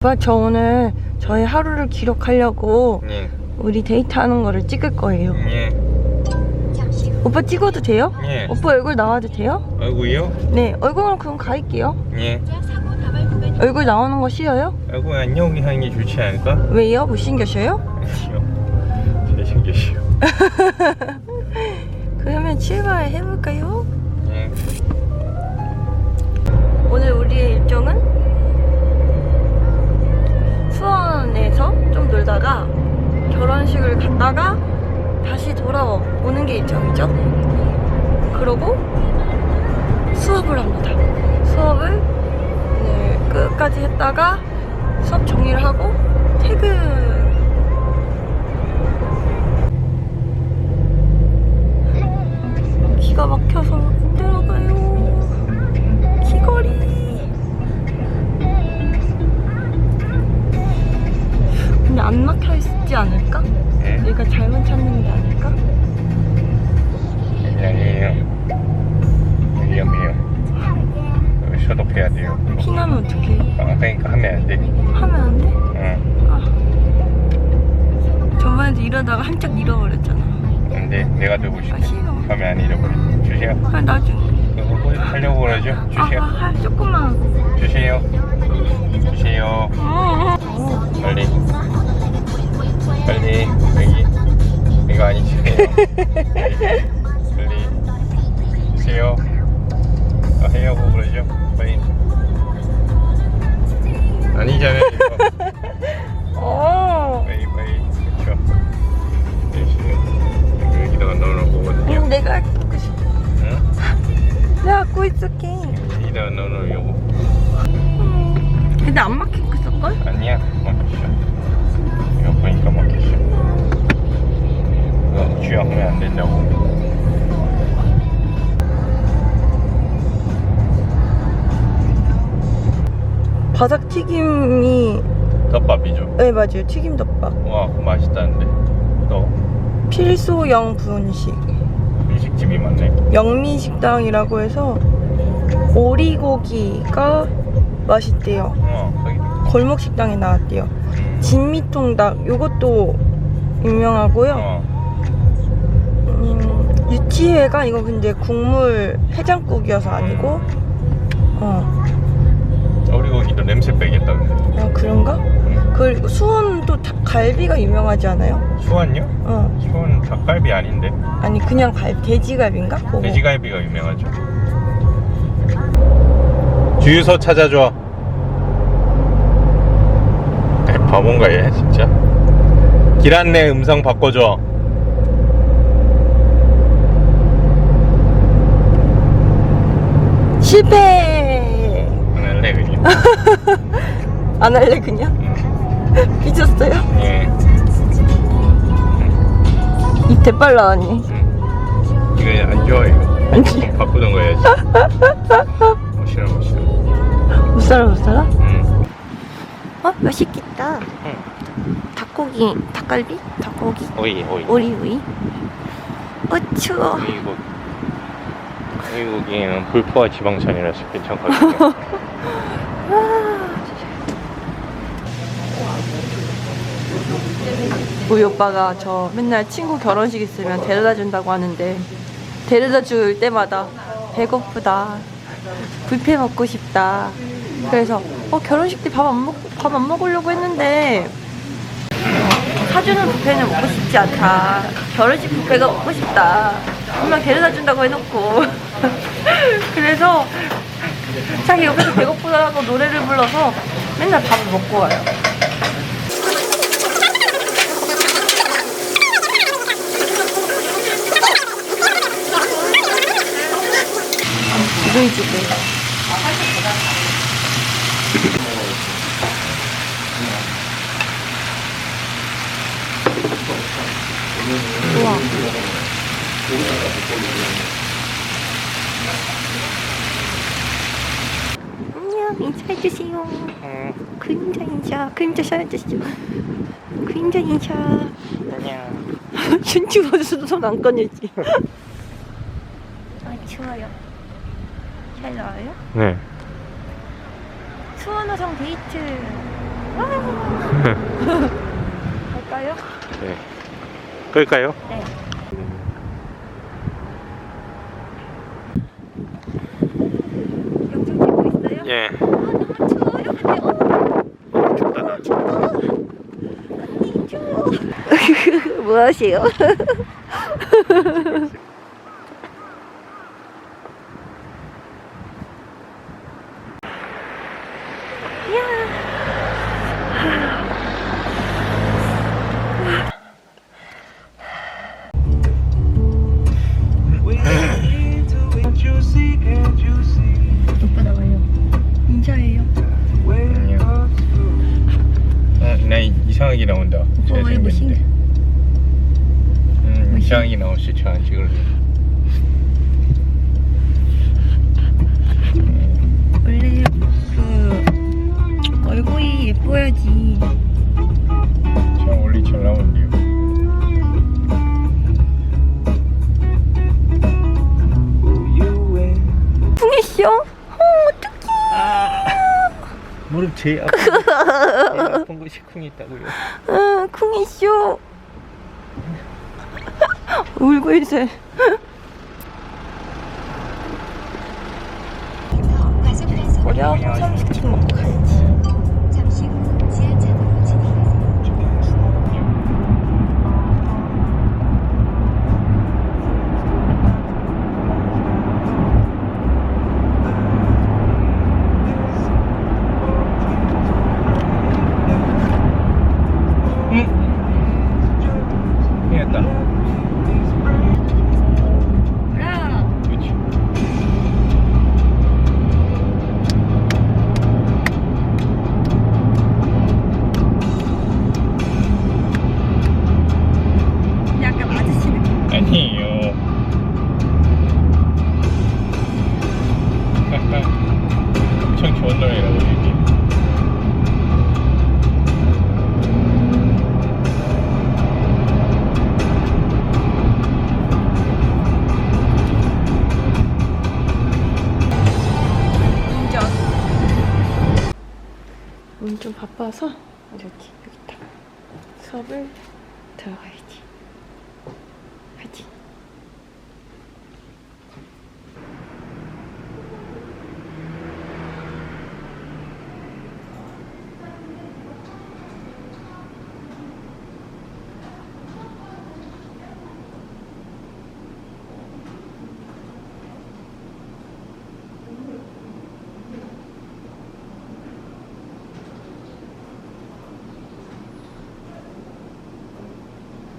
오빠 저 오늘 저희 하루를 기록하려고 예, 우리 데이트하는 거를 찍을 거예요. 예, 오빠 찍어도 돼요? 예. 오빠 얼굴 나와도 돼요? 얼굴이요? 네, 얼굴은 그럼 가릴게요. 예. 얼굴 나오는 거 싫어요? 얼굴 안녕히 하는 게 좋지 않을까? 왜요? 못생겨셔요? 아니요. 잘생겼어요. 그러면 출발해볼까요? 예. 오늘 우리의 일정은 좀 놀다가 결혼식을 갔다가 다시 돌아오는 게 일정이죠. 그러고 수업을 합니다. 수업을 오늘 끝까지 했다가 수업 정리를 하고 퇴근. 막혀 있지 않을까? 예? 내가 잘못 찾는 게 아닐까? 아니에요. 위험해요. 어, 소독해야 돼요. 피나면 어떡해? 아, 그러니까 하면 안 돼. 하면 안 돼? 응. 아. 저번에도 이러다가 한짝 잃어버렸잖아. 안 돼. 내가 들고 싶어. 아, 싫어. 하면 안 잃어버려. 주세요. 아, 나중에. 그거 하려고 그러죠? 아, 주세요. 아, 조금만. 주세요. 주세요. 어, 빨 여 바삭 튀김이 덮밥이죠. 네 맞아요 튀김 덮밥 와, 그거 맛있다는데. 또 필소영 분식 일식집이 많네. 영미식당이라고 해서 오리고기가 맛있대요 어, 거기. 골목 식당에 나왔대요 음. 진미통닭 요것도 유명하고요 어, 음, 유치회가 이거 근데 국물 해장국이어서 아니고 어, 오리고기도 냄새 빼겠다 근데. 어 그런가? 음. 그리고 수원 또 닭- 갈비가 유명하지 않아요? 수원요? 어 수원 닭갈비 아닌데? 아니 그냥 갈 돼지갈비인가? 그거. 돼지갈비가 유명하죠. 주유소 찾아줘. 에, 바본가 얘 진짜. 길 안내 음성 바꿔줘. 실패. 안 할래 그냥? 응. 삐졌어요? 예. 입 대빨 나왔니? 응. 이거 안 좋아 이거. 아니 바꾸던 거 해야지. 못 싫어 못 싫어. 못 살아 못 살아? 응. 어 맛있겠다 응. 닭고기 닭갈비? 닭고기? 오이 오이. 오리 오이? 어 추워 오이고. 오이고기는 불포화 지방산이라서 괜찮거든요. 우리 오빠가 저 맨날 친구 결혼식 있으면 데려다 준다고 하는데 데려다 줄 때마다 배고프다 뷔페 먹고 싶다. 그래서 어 결혼식 때 밥 안 먹, 밥 안 먹으려고 했는데 어, 사주는 뷔페는 먹고 싶지 않다. 결혼식 뷔페가 먹고 싶다. 분명 데려다 준다고 해놓고. 그래서 자기 옆에서 배고프다고 노래를 불러서 맨날 밥을 먹고 와요 지글지글 우와. 안녕 인사해주세요. 응. 그림자 인사 그림자 셔야주시죠. 그림자 인사. 안녕. 춘추어서 손안 꺼내지. 아 추워요 잘 나와요? 네. 수원호성 데이트. 네. 아. 갈까요? 네. 끌까요? 네. 예. 아, 너무 추워요. 근데 어, 어 춥다, 나 어, 무엇이요? 오빠 왜 무신? 음, 저안 찍을래. 원래 그 얼굴이 예뻐야지. 저 원래 잘 나온대요. 풍이쇼? 어, 어떡해. 무릎 제일 아픈 거, 제일 아픈 거 식쿵이 있다고요. 응, 쿵이쇼. 울고 있어. 우리야 삼식집 먹고 응. 해냈 바빠서 여기 여기 딱 수업을 들어가야지. 화이팅.